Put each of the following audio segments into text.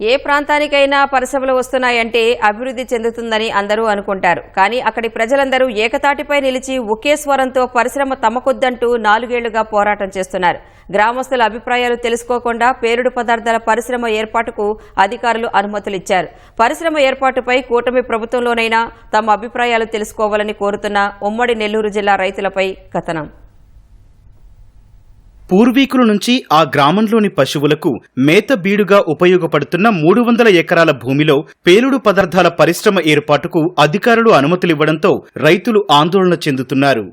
ఏ ప్రాంతానికైనా పరిశ్రమలు వస్తున్నాయంటే అభివృద్ధి చెందుతుందని అందరూ అనుకుంటారు. కానీ అక్కడి ప్రజలందరూ ఏకతాటిపై నిలిచి ఒకే స్వరంతో పరిశ్రమ తమకొద్దంటూ నాలుగేళ్ళుగా పోరాటం చేస్తున్నారు. గ్రామస్తుల అభిప్రాయాలు తెలుసుకోకుండా పేరుడు పదార్థాల పరిశ్రమ ఏర్పాటుకు అధికారులు అనుమతులిచ్చారు. పరిశ్రమ ఏర్పాటుపై కూటమి ప్రభుత్వంలోనైనా తమ అభిప్రాయాలు తెలుసుకోవాలని కోరుతున్న ఉమ్మడి నెల్లూరు జిల్లా రైతులపై కథనం. పూర్వీకుల నుంచి ఆ గ్రామంలోని పశువులకు మేత బీడుగా ఉపయోగపడుతున్న మూడు వందల ఎకరాల భూమిలో పేలుడు పదార్థాల పరిశ్రమ ఏర్పాటుకు అధికారులు అనుమతులివ్వడంతో రైతులు ఆందోళన చెందుతున్నారు.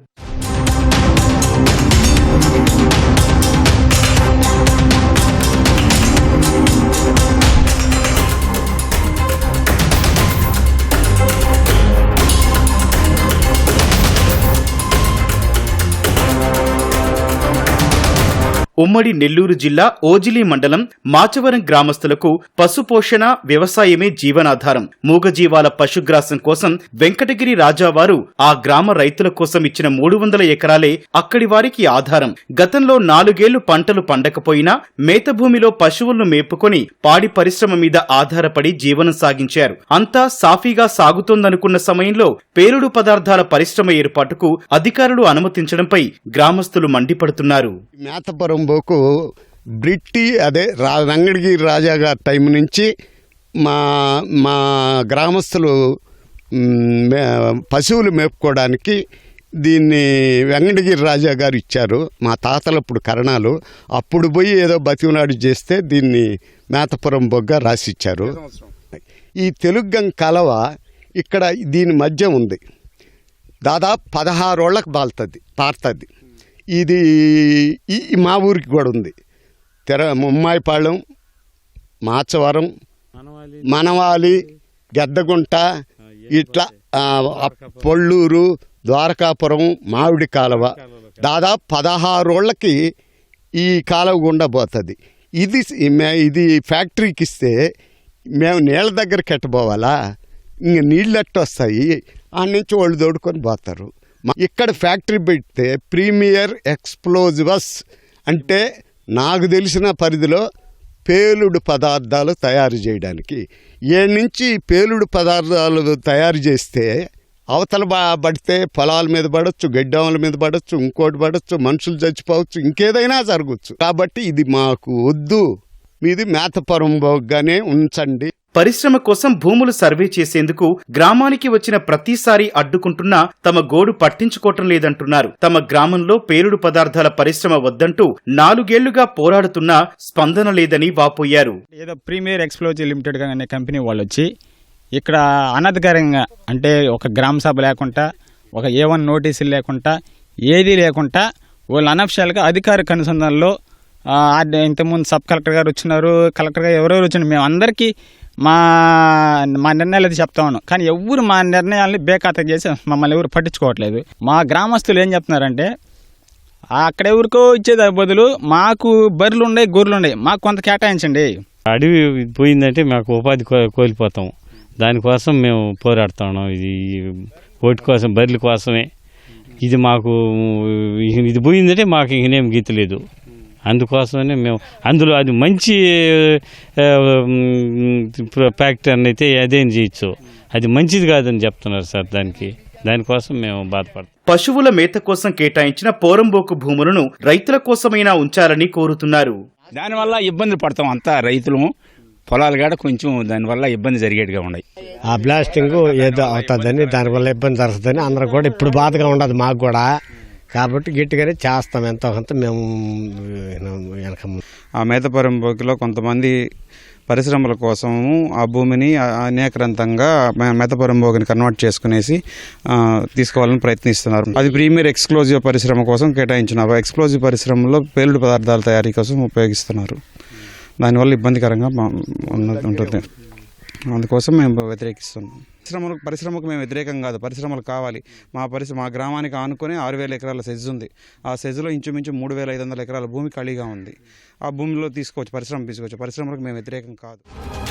ఉమ్మడి నెల్లూరు జిల్లా ఓజిలి మండలం మాచవరం గ్రామస్తులకు పశుపోషణ వ్యవసాయమే జీవనాధారం. మూగజీవాల పశుగ్రాసం కోసం వెంకటగిరి రాజావారు ఆ గ్రామ రైతుల కోసం ఇచ్చిన మూడు వందల ఎకరాలే అక్కడి వారికి ఆధారం. గతంలో నాలుగేళ్ళు పంటలు పండకపోయినా మేత భూమిలో పశువులను మేపుకొని పాడి పరిశ్రమ మీద ఆధారపడి జీవనం సాగించారు. అంతా సాఫీగా సాగుతోందనుకున్న సమయంలో పేలుడు పదార్థాల పరిశ్రమ ఏర్పాటుకు అధికారులు అనుమతించడంపై గ్రామస్తులు మండిపడుతున్నారు. మేతపురం బోకు బ్రిట్టి అదే రా వెంకటగిరి రాజా గారి టైం నుంచి మా మా గ్రామస్తులు పశువులు మేపుకోవడానికి దీన్ని వెంకటగిరి రాజా గారు ఇచ్చారు. మా తాతలప్పుడు కరణాలు. అప్పుడు పోయి ఏదో బతిమనాడు చేస్తే దీన్ని మేతపురం బొగ్గ రాసిచ్చారు. ఈ తెలుగం కలవ ఇక్కడ దీని మధ్య ఉంది. దాదాపు పదహారోళ్ళకి బాలుతుంది పారుతుంది. ఇది మా ఊరికి కూడా ఉంది. తెర ముమ్మాయిపాళెం మాచవరం మనవాలి గెద్దగుంట ఇట్లా పొళ్ళూరు ద్వారకాపురం మామిడి కాలువ. దాదాపు పదహారోళ్ళకి ఈ కాలువ గుండా పోతుంది. ఇది ఇది ఫ్యాక్టరీకి ఇస్తే మేము నీళ్ళ దగ్గరికి ఎట్టబోవాలా ఇంక నీళ్ళు ఎట్ట వస్తాయి ఆ నుంచి వాళ్ళు దోడుకొని పోతారు. ఇక్కడ ఫ్యాక్టరీ పెడితే ప్రీమియర్ ఎక్స్ప్లోజివస్ అంటే నాకు తెలిసిన పరిధిలో పేలుడు పదార్థాలు తయారు చేయడానికి. ఏ నుంచి పేలుడు పదార్థాలు తయారు చేస్తే అవతల బా పడితే పొలాల మీద పడవచ్చు గడ్డాముల మీద పడవచ్చు ఇంకోటి పడవచ్చు మనుషులు చచ్చిపోవచ్చు ఇంకేదైనా జరగచ్చు. కాబట్టి ఇది మాకు వద్దు. మీది మేతపురం ఉంచండి. పరిశ్రమ కోసం భూములు సర్వే చేసేందుకు గ్రామానికి వచ్చిన ప్రతిసారి అడ్డుకుంటున్నా తమ గోడు పట్టించుకోవటం లేదంటున్నారు. తమ గ్రామంలో పేలుడు పదార్థాల పరిశ్రమ వద్దంటూ నాలుగేళ్ళుగా పోరాడుతున్నా స్పందన లేదని వాపోయారు. ఏదో ప్రీమియర్ ఎక్స్ప్లోజివ్ లిమిటెడ్ అనే కంపెనీ వాళ్ళు వచ్చి ఇక్కడ అనధికారంగా అంటే ఒక గ్రామ సభ లేకుండా ఒక ఏ వన్ నోటీసులు లేకుండా ఏది లేకుండా వాళ్ళు అనఫిషియల్గా అధికారిక అనుసంధానంలో ఇంతకుముందు సబ్ కలెక్టర్ గారు వచ్చినారు. కలెక్టర్ గారు ఎవరెవరు వచ్చినారు? మేము అందరికీ మా మా నిర్ణయాలు అయితే చెప్తా ఉన్నాం. కానీ ఎవరు మా నిర్ణయాల్ని బేఖాత చేసి మమ్మల్ని ఎవరు పట్టించుకోవట్లేదు. మా గ్రామస్తులు ఏం చెప్తున్నారంటే అక్కడ ఎవరికో ఇచ్చేది బదులు మాకు బర్రెలు ఉన్నాయి గొర్రెలు ఉన్నాయి. మాకు కొంత కేటాయించండి. అడవి పోయిందంటే మాకు ఉపాధి కోల్పోతాం. దానికోసం మేము పోరాడుతా ఉన్నాం. ఇది ఓటు కోసం బర్రెల కోసమే. ఇది మాకు ఇది పోయిందంటే మాకు ఇంకనేం గీతలేదు. అందుకోసమనే మేము అందులో అది మంచి అని అయితే అదేం చేయొచ్చు. అది మంచిది కాదని చెప్తున్నారు సార్ దానికి. దానికోసం మేము బాధపడతాం పశువుల మేత కోసం కేటాయించిన పోరంబోకు భూములను రైతుల కోసమైనా ఉంచాలని కోరుతున్నారు. దానివల్ల ఇబ్బందులు పడతాం అంతా రైతులు. పొలాలు కాడ కొంచెం దానివల్ల ఇబ్బంది జరిగేట్టుగా ఉన్నాయి. ఆ బ్లాస్టింగ్ ఏదో అవుతుందని దానివల్ల ఇబ్బంది జరుగుతుందని అందరూ కూడా ఇప్పుడు బాధగా ఉండదు మాకు కూడా. కాబట్టి గట్టిగానే చేస్తాం ఎంతో కొంత మేము వెనక ఆ మేతపురం బోకిలో కొంతమంది పరిశ్రమల కోసము ఆ భూమిని అనేకరంతంగా మెతపురం మేతపురం బోగిని కన్వర్ట్ చేసుకునేసి తీసుకోవాలని ప్రయత్నిస్తున్నారు. అది ప్రీమియర్ ఎక్స్క్లూజివ్ పరిశ్రమ కోసం కేటాయించిన ఎక్స్క్లోజివ్ ఎక్స్క్లూజివ్ పరిశ్రమలో పేలుడు పదార్థాల తయారీ కోసం ఉపయోగిస్తున్నారు. దానివల్ల ఇబ్బందికరంగా ఉంటుంది. అందుకోసం మేము వ్యతిరేకిస్తున్నాం. పరిశ్రమలకు పరిశ్రమకు మేము వ్యతిరేకం కాదు. పరిశ్రమలు కావాలి. మా పరిశ్రమ మా గ్రామానికి ఆనుకొని ఆరు వేల ఎకరాల సెజ్ ఉంది. ఆ సెజ్లో ఇంచుమించు మూడు వేల ఐదు వందల ఎకరాల భూమి ఖాళీగా ఉంది. ఆ భూమిలో తీసుకోవచ్చు పరిశ్రమ తీసుకోవచ్చు. పరిశ్రమలకు మేము వ్యతిరేకం కాదు.